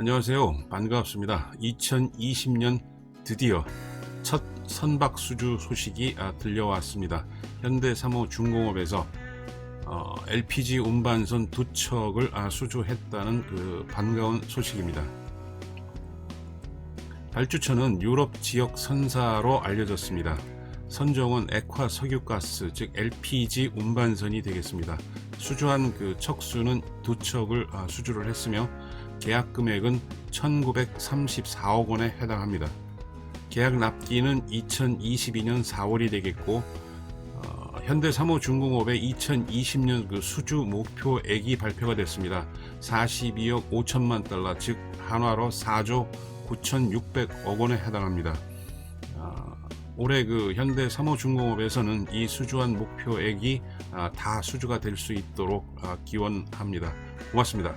안녕하세요. 반갑습니다. 2020년 드디어 첫 선박 수주 소식이 아, 들려왔습니다. 현대사모 중공업에서 어, LPG 운반선 두 척을 아, 수주했다는 그 반가운 소식입니다. 발주처는 유럽 지역 선사로 알려졌습니다. 선종은 액화 석유가스 즉 LPG 운반선이 되겠습니다. 수주한 그 척수는 두 척을 아, 수주를 했으며 계약 금액은 1934억 원에 해당합니다. 계약 납기는 2022년 4월이 되겠고 어, 현대사모중공업의 2020년 그 수주 목표액이 발표가 됐습니다. 42억 5천만 달러 즉 한화로 4조 9,600억 원에 해당합니다. 아, 올해 그 현대사모중공업에서는 이 수주한 목표액이 아, 다 수주가 될 수 있도록 아, 기원합니다. 고맙습니다.